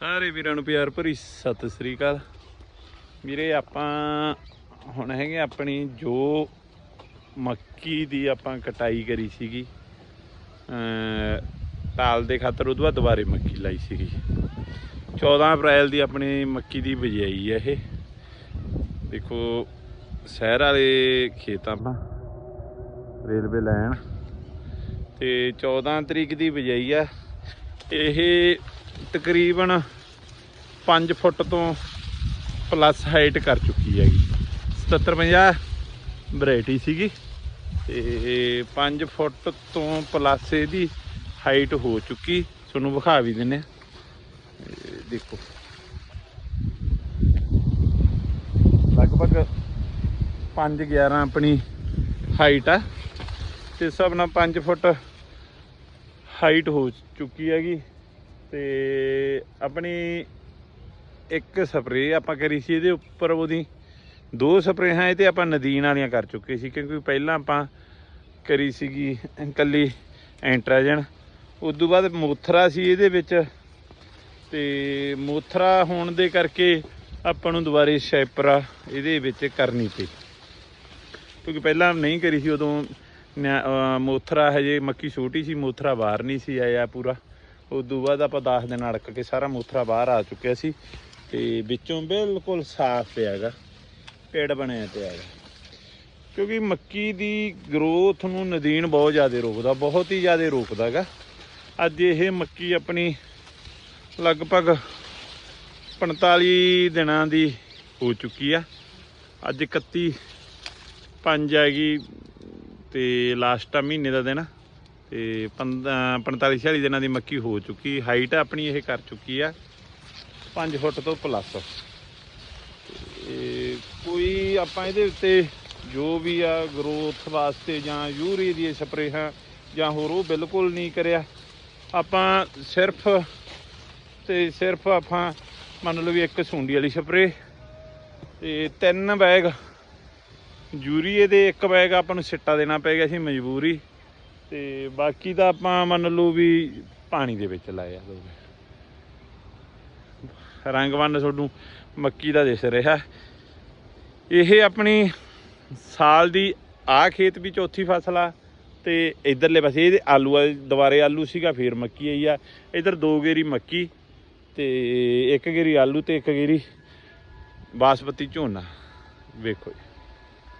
ਸਾਰੇ ਵੀਰਾਂ ਨੂੰ ਪਿਆਰ ਭਰੀ ਸਤਿ ਸ੍ਰੀ ਅਕਾਲ। ਵੀਰੇ ਆਪਾਂ ਹੁਣ ਹੈਗੇ ਆਪਣੀ ਜੋ ਮੱਕੀ ਦੀ ਆਪਾਂ ਕਟਾਈ ਕਰੀ ਸੀਗੀ ਅਮ ਤਾਲ ਦੇ ਖਾਤਰ ਉਦੋਂ ਬਾਅਦ ਦੁਬਾਰੇ ਮੱਕੀ ਲਾਈ ਸੀਗੀ। 14 ਅਪ੍ਰੈਲ ਦੀ ਆਪਣੀ ਮੱਕੀ ਦੀ ਬਜਾਈ ਹੈ ਇਹ। ਦੇਖੋ, ਸ਼ਹਿਰ ਵਾਲੇ ਖੇਤ ਆਪਾਂ, ਰੇਲਵੇ ਲਾਈਨ। ਤੇ 14 ਤਰੀਕ ਦੀ ਬਜਾਈ ਆ। ਇਹ ਤਕਰੀਬਨ 5 ਫੁੱਟ ਤੋਂ ਪਲੱਸ ਹਾਈਟ ਕਰ ਚੁੱਕੀ ਹੈਗੀ। 77 50 ਵੈਰਾਈਟੀ ਸੀਗੀ ਤੇ 5 ਫੁੱਟ ਤੋਂ ਪਲੱਸ ਇਹਦੀ ਹਾਈਟ ਹੋ ਚੁੱਕੀ। ਤੁਹਾਨੂੰ ਵਿਖਾ ਵੀ ਦਿੰਨੇ ਆ। ਦੇਖੋ। ਲਗਭਗ 5 11 ਆਪਣੀ ਹਾਈਟ ਆ। ਤੇ ਇਸ ਹਿਸਾਬ ਨਾਲ 5 ਫੁੱਟ ਹਾਈਟ ਹੋ ਚੁੱਕੀ ਹੈਗੀ। ਤੇ ਆਪਣੀ ਇੱਕ ਸਪਰੇਅ ਆਪਾਂ ਕਰੀ ਸੀ ਇਹਦੇ ਉੱਪਰ ਉਹਦੀ। ਦੋ ਸਪਰੇਹਾਂ ਇਹ ਤੇ ਆਪਾਂ ਨਦੀਨ ਵਾਲੀਆਂ ਕਰ ਚੁੱਕੇ ਸੀ ਕਿਉਂਕਿ ਪਹਿਲਾਂ ਆਪਾਂ ਕਰੀ ਸੀਗੀ ਇਕੱਲੀ ਐਂਟਰਾਜਨ। ਉਸ ਤੋਂ ਬਾਅਦ ਮੋਥਰਾ ਸੀ ਇਹਦੇ ਵਿੱਚ ਤੇ ਮੋਥਰਾ ਹੋਣ ਦੇ ਕਰਕੇ ਆਪਾਂ ਨੂੰ ਦੁਬਾਰੇ ਸ਼ੈਪਰਾ ਇਹਦੇ ਵਿੱਚ ਕਰਨੀ ਪਈ। ਕਿਉਂਕਿ ਪਹਿਲਾਂ ਨਹੀਂ ਕਰੀ ਸੀ ਉਦੋਂ। ਨਿਆ- ਮੋਥਰਾ ਹਜੇ ਮੱਕੀ ਛੋਟੀ ਸੀ, ਮੋਥਰਾ ਬਾਹਰ ਨਹੀਂ ਸੀ ਆਇਆ ਪੂਰਾ। ਉਸ ਤੋਂ ਬਾਅਦ ਆਪਾਂ 10 ਦਿਨ ਅੜਕ ਕੇ ਸਾਰਾ ਮੂਥਰਾ ਬਾਹਰ ਆ ਚੁੱਕਿਆ ਸੀ ਤੇ ਵਿੱਚੋਂ ਬਿਲਕੁਲ ਸਾਫ਼ ਪਿਆਗਾ, ਪੇੜ ਬਣਿਆ ਪਿਆਗਾ। ਕਿਉਂਕਿ ਮੱਕੀ ਦੀ ਗਰੋਥ ਨੂੰ ਨਦੀਨ ਬਹੁਤ ਜ਼ਿਆਦਾ ਰੋਕਦਾ, ਬਹੁਤ ਹੀ ਜ਼ਿਆਦਾ ਰੋਕਦਾਗਾ। ਅੱਜ ਇਹ ਮੱਕੀ ਆਪਣੀ ਲਗਭਗ 45 ਦਿਨਾਂ ਦੀ ਹੋ ਚੁੱਕੀ ਆ। ਅੱਜ 31 ਪੰਜ ਹੈਗੀ ਤੇ ਲਾਸਟ ਆ ਮਹੀਨੇ ਦਾ ਦਿਨ। ਤੇ 45 46 ਦਿਨਾਂ ਦੀ ਮੱਕੀ ਹੋ ਚੁੱਕੀ ਹਾਈਟ ਆਪਣੀ ਇਹ ਕਰ ਚੁੱਕੀ ਆ 5 ਫੁੱਟ ਤੋਂ ਪਲੱਸ ਤੇ ਕੋਈ ਆਪਾਂ ਇਹਦੇ ਉੱਤੇ ਜੋ ਵੀ ਆ ਗਰੋਥ ਵਾਸਤੇ ਜਾਂ ਯੂਰੀ ਦੀ ਸਪਰੇਹਾਂ ਜਾਂ ਹੋਰ ਉਹ ਬਿਲਕੁਲ ਨਹੀਂ ਕਰਿਆ। ਆਪਾਂ ਸਿਰਫ ਤੇ ਸਿਰਫ ਆਪਾਂ ਮੰਨ ਲਓ ਵੀ ਇੱਕ ਸੁੰਡੀ ਵਾਲੀ ਸਪਰੇ ਤੇ ਤਿੰਨ ਬੈਗ ਯੂਰੀਏ ਦੇ ਇੱਕ ਬੈਗ ਆਪਾਂ ਨੂੰ ਸਿੱਟਾ ਦੇਣਾ ਪੈ ਗਿਆ ਸੀ ਮਜਬੂਰੀ। ਤੇ ਬਾਕੀ ਤਾਂ ਆਪਾਂ ਮੰਨ ਲਓ ਵੀ ਪਾਣੀ ਦੇ ਵਿੱਚ ਲਾਇਆ ਦੋਵੇਂ ਰੰਗ ਰੰਗਵੰਨ ਤੁਹਾਨੂੰ ਮੱਕੀ ਦਾ ਦਿਸ ਰਿਹਾ। ਇਹ ਆਪਣੀ ਸਾਲ ਦੀ ਆ ਖੇਤ ਵੀ ਚੌਥੀ ਫਸਲ ਆ ਤੇ ਇਧਰਲੇ ਪਾਸੇ ਇਹਦੇ ਆਲੂ ਆ, ਦੁਬਾਰੇ ਆਲੂ ਸੀਗਾ, ਫੇਰ ਮੱਕੀ ਆਈ ਆ। ਇਧਰ ਦੋ ਗੇਰੀ ਮੱਕੀ ਤੇ ਇੱਕ ਗੇਰੀ ਆਲੂ ਤੇ ਇੱਕ ਗੇਰੀ ਬਾਸਪਤੀ ਝੋਨਾ। ਵੇਖੋ ਜੀ।